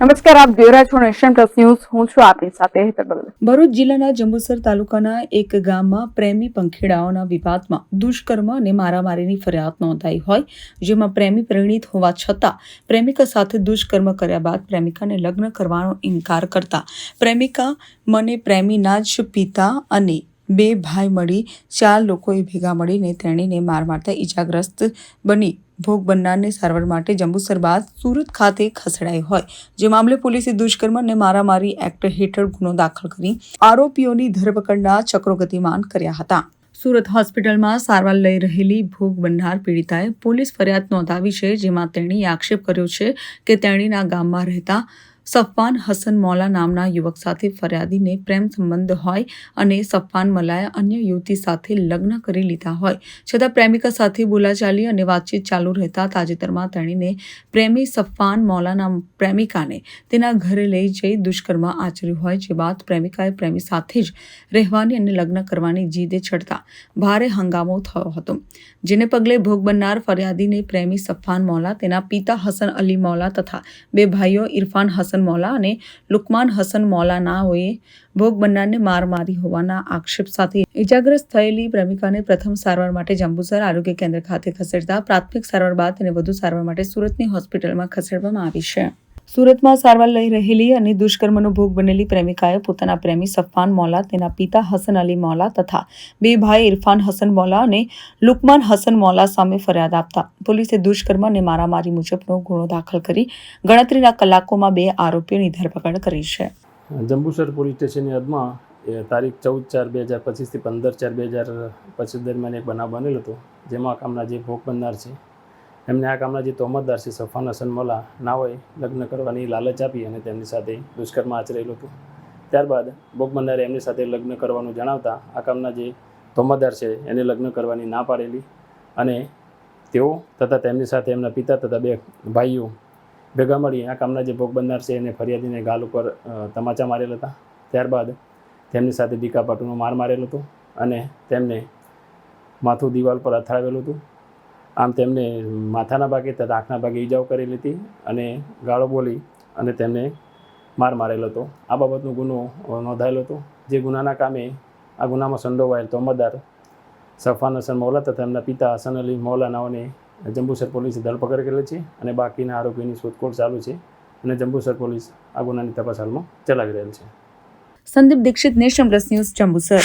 નમસ્કાર, આપ જોઈ છો નેશન પ્લસ ન્યૂઝ. હું છું આપની સાથે હેતર ભરૂચ જિલ્લાના જંબુસર તાલુકાના એક ગામમાં પ્રેમી પંખીડાઓના વિવાદમાં દુષ્કર્મ અને મારામારીની ફરિયાદ નોંધાઈ હોય, જેમાં પ્રેમી પરિણીત હોવા છતાં પ્રેમિકા સાથે દુષ્કર્મ કર્યા બાદ પ્રેમિકાને લગ્ન કરવાનો ઇનકાર કરતા પ્રેમિકા મને પ્રેમીના જ પિતા અને બે ભાઈ મળી, ચાર લોકોએ ભેગા મળીને તેણીને માર મારતા ઈજાગ્રસ્ત બની. ભોગ બનનારને સારવાર માટે જંબુસર બાદ સુરત ખાતે ખસેડાઈ હોય. જે મામલે પોલીસે દુષ્કર્મ અને મારામારી એક્ટ હેઠળ ગુનો દાખલ કરી આરોપીઓની ધરપકડના ચક્રો ગતિમાન કર્યા હતા. સુરત હોસ્પિટલમાં સારવાર લઈ રહેલી ભોગ બનનાર પીડિતાએ પોલીસ ફરિયાદ નોંધાવી છે, જેમાં તેણીએ આક્ષેપ કર્યો છે કે તેણીના ગામમાં રહેતા સફવાન હસન મૌલા નામના યુવક સાથે ફરિયાદીને પ્રેમ સંબંધ હોય અને સફવાન મલાએ અન્ય યુવતી સાથે લગ્ન કરી લીધા હોય. છતાં પ્રેમિકા સાથે બોલાચાલી અને વાતચીત ચાલુ રહેતા તાજેતરમાં તેણીને પ્રેમી સફવાન મૌલાના પ્રેમિકાને તેના ઘરે લઈ જઈ દુષ્કર્મ આચર્યું હોય જે બાદ પ્રેમિકાએ પ્રેમી સાથે જ રહેવાની અને લગ્ન કરવાની જીદે ચડતા ભારે હંગામો થયો હતો. જેને પગલે ભોગ બનનાર ફરિયાદીને પ્રેમી સફાન મૌલા, તેના પિતા હસન અલી મૌલા તથા બે ભાઈઓ ઇરફાન હસન મૌલા અને લુકમાન હસન મૌલાનાઓએ ભોગ બનનારને માર મારી હોવાના આક્ષેપ સાથે ઇજાગ્રસ્ત થયેલી પ્રેમિકાને પ્રથમ સારવાર માટે જંબુસર આરોગ્ય કેન્દ્ર ખાતે ખસેડતા પ્રાથમિક સારવાર બાદ તેને વધુ સારવાર માટે સુરતની હોસ્પિટલમાં ખસેડવામાં આવી છે. સુરતમાં સારવાર લઈ રહેલી અને દુષ્કર્મનો ભોગ બનેલી પ્રેમિકાએ પોતાના પ્રેમી સફાન મૌલા, તેના પિતા હસન અલી મૌલા તથા બે ભાઈ ઇરફાન હસન મૌલા અને લુકમાન હસન મૌલા સામે ફરિયાદ આપતા પોલીસે દુષ્કર્મ અને મારામારી મુજબનો ગુનો દાખલ કરી ગણતરીના કલાકોમાં બે આરોપીઓની ધરપકડ કરી છે. જંબુસર પોલીસ સ્ટેશનની હદમાં તારીખ ચૌદ ચાર બે હજાર પચીસથી પંદર ચાર બે હજાર પચીસ દરમિયાન એક બનાવ બનેલો હતો, જેમાં કામના જે ભોગ બનનાર છે એમને આ કામના જે તોહમતદાર છે, સફાન હસન મોલા નાઓએ લગ્ન કરવાની લાલચ આપી અને તેમની સાથે દુષ્કર્મ આચરેલું હતું. ત્યારબાદ ભોગ એમની સાથે લગ્ન કરવાનું જણાવતા આ કામના જે તોહમતદાર છે, એને લગ્ન કરવાની ના પાડેલી અને તેઓ તથા તેમની સાથે એમના પિતા તથા બે ભાઈઓ ભેગા મળી આ કામના જે ભોગ છે, એને ફરિયાદીને ગાલ ઉપર તમાચા મારેલા હતા. ત્યારબાદ તેમની સાથે દીકાપાટુનો માર મારેલો હતો અને તેમને માથું દિવાલ પર અથડાવેલું હતું. આમ તેમને માથાના ભાગે તથા આંખના ભાગે ઈજાઓ કરેલી હતી અને ગાળો બોલી અને તેમને માર મારેલો હતો. આ બાબતનો ગુનો નોંધાયેલો હતો. જે ગુનાના કામે આ ગુનામાં સંડોવાયેલ તોમતદાર સફાન હસન મૌલા તથા એમના પિતા હસન અલી મૌલાનાઓને જંબુસર પોલીસે ધરપકડ કરેલી છે અને બાકીના આરોપીની શોધખોળ ચાલુ છે અને જંબુસર પોલીસ આ ગુનાની તપાસ હાલમાં ચલાવી રહેલ છે. Sandeep Dixit nation plus news Jambusar.